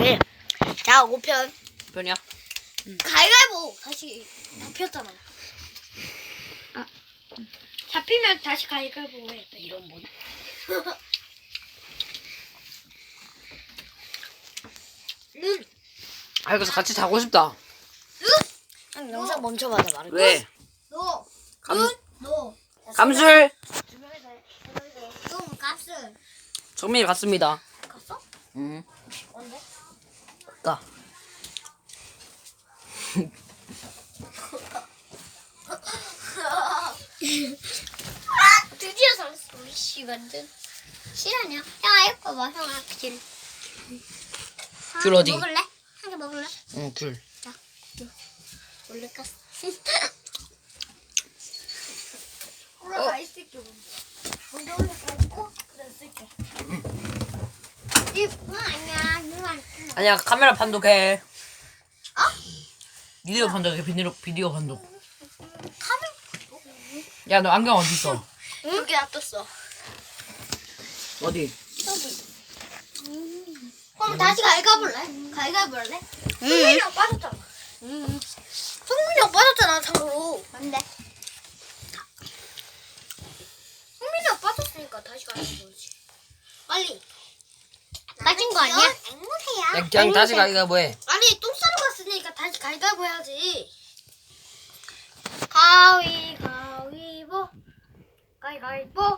왜? 자, 5편. 편이야? 가위바위보 다시 잡혔잖아. 아, 잡히면 다시 가위바위보 해. 이런 뭐. 응. 아 그래서 같이 자고 싶다. 응. 영상 멈춰봐라 말을. 왜? 너. 감- 응? 너. 감술 응, 값을. 정민이 갔습니다. 갔어? 응. 언제? 가. 아, 드디어 살았어. 우리 씨 완전. 실화냐? 형아 이거 봐. 형아 길. 귤 어디? 먹을래? 한 개 먹을래? 응 귤. 올라가 있을게 먼저 올라가 그래 쓸게. 이 응, 아니야 아니야 카메라 판독해. 비디오 판독해 비디오 비디오 판독. 카메라 야너 안경 어디 있어? 여기 놔뒀어. 어디? 여기. 그럼 다시 가위가볼래? 가위가볼래? 성민이 형 빠졌잖아. 성민이 형 빠졌잖아 참고로. 안돼. 성민이 형 빠졌으니까 다시 가위가보지. 빨리. 빠진 거 아니야? 앵무새야. 야 그냥 다시 가기가 뭐해? 아니 똥 싸러 갔으니까 다시 가위바위보 해야지 가위 가위보 가위 가위보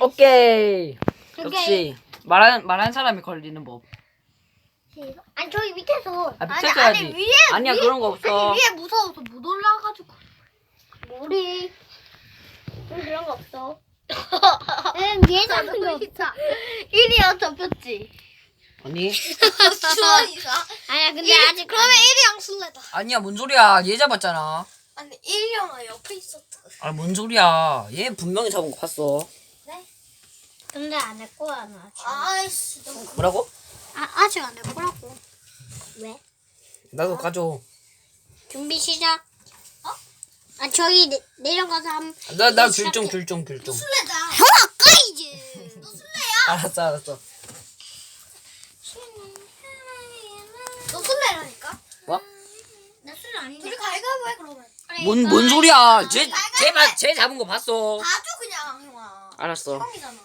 오케이. 오케이. 역시 말하는 말하는 사람이 걸리는 법. 아니 저기 밑에서 아, 아니, 밑에서 아니 해야지. 위에 아니야, 위에, 그런 거 없어. 아니 위에 무서워서 못 올라가가지고 머리 응, 그런 거 없어 응 위에 잡는 거 없어 일이랑 접혔지 아니 주원이가 아니야 근데 아직 그러면 일이랑 술래다 아니야 뭔 소리야? 얘 잡았잖아. 아니 일이랑 옆에 있었다 아 뭔 소리야? 얘 분명히 잡은 거 봤어. 근데 안 할 거야 나. 아이씨 너무 뭐라고? 아 아직 안 할 거라고. 왜? 나도 가져. 준비 시작. 어? 아 저기 내, 내려가서 한. 나나 이제 귤좀 시작해. 귤좀 귤좀. 술래다. 형 아까 이제. 너 술래야? 알았어 알았어. 너 술래라니까? 뭐? 나 술래 아닌데. 둘이 가위바위보 해 그러면. 뭔 뭔 소리야? 쟤쟤쟤 잡은 거 봤어. 봐줘 그냥 형아. 알았어. 형이잖아.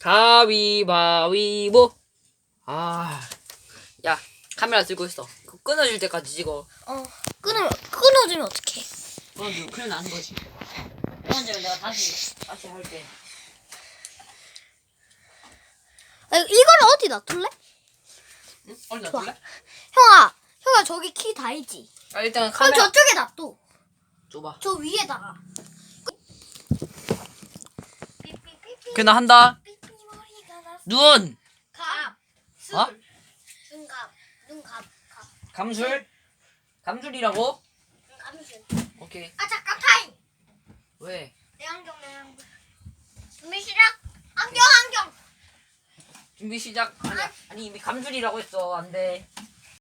가위바위보. 아, 야 카메라 들고 있어. 그거 끊어질 때까지 찍어. 어. 끊어 끊어지면 어떡해? 끊어지면 큰일 나는 거지. 끊어지면 내가 다시 다시 할게. 아, 이거를 어디 놔둘래? 응? 좋아. 놔둘래? 형아, 형아 저기 키 다 있지. 아 일단 그럼 카메라 저쪽에 놔둬. 줘봐. 저 위에다가. 그나 한다. 눈 갑. 술. 어? 눈갑. 눈갑. 갑. 감술 감술이라고? 감술. 오케이. 아 잠깐 타임. 왜? 내 안경 내 안경. 준비 시작. 준비 시작. 아니 아니 이미 감술이라고 했어. 안 돼.